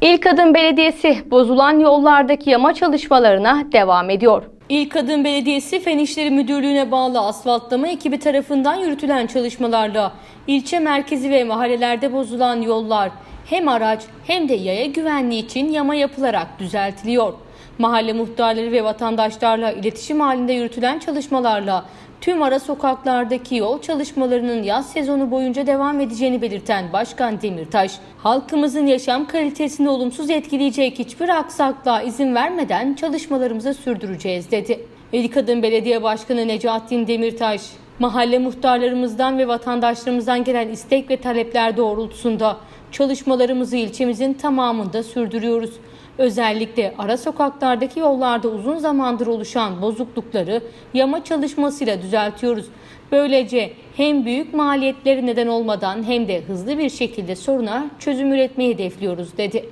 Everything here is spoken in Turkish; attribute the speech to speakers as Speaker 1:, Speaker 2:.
Speaker 1: İlk Adım Belediyesi bozulan yollardaki yama çalışmalarına devam ediyor. İlk Adım Belediyesi Fen İşleri Müdürlüğü'ne bağlı asfaltlama ekibi tarafından yürütülen çalışmalarla ilçe merkezi ve mahallelerde bozulan yollar hem araç hem de yaya güvenliği için yama yapılarak düzeltiliyor. Mahalle muhtarları ve vatandaşlarla iletişim halinde yürütülen çalışmalarla tüm ara sokaklardaki yol çalışmalarının yaz sezonu boyunca devam edeceğini belirten Başkan Demirtaş, halkımızın yaşam kalitesini olumsuz etkileyecek hiçbir aksaklığa izin vermeden çalışmalarımızı sürdüreceğiz dedi. Velikadın Belediye Başkanı Necaettin Demirtaş, mahalle muhtarlarımızdan ve vatandaşlarımızdan gelen istek ve talepler doğrultusunda çalışmalarımızı ilçemizin tamamında sürdürüyoruz. Özellikle ara sokaklardaki yollarda uzun zamandır oluşan bozuklukları yama çalışmasıyla düzeltiyoruz. Böylece hem büyük maliyetleri neden olmadan hem de hızlı bir şekilde soruna çözüm üretmeyi hedefliyoruz dedi.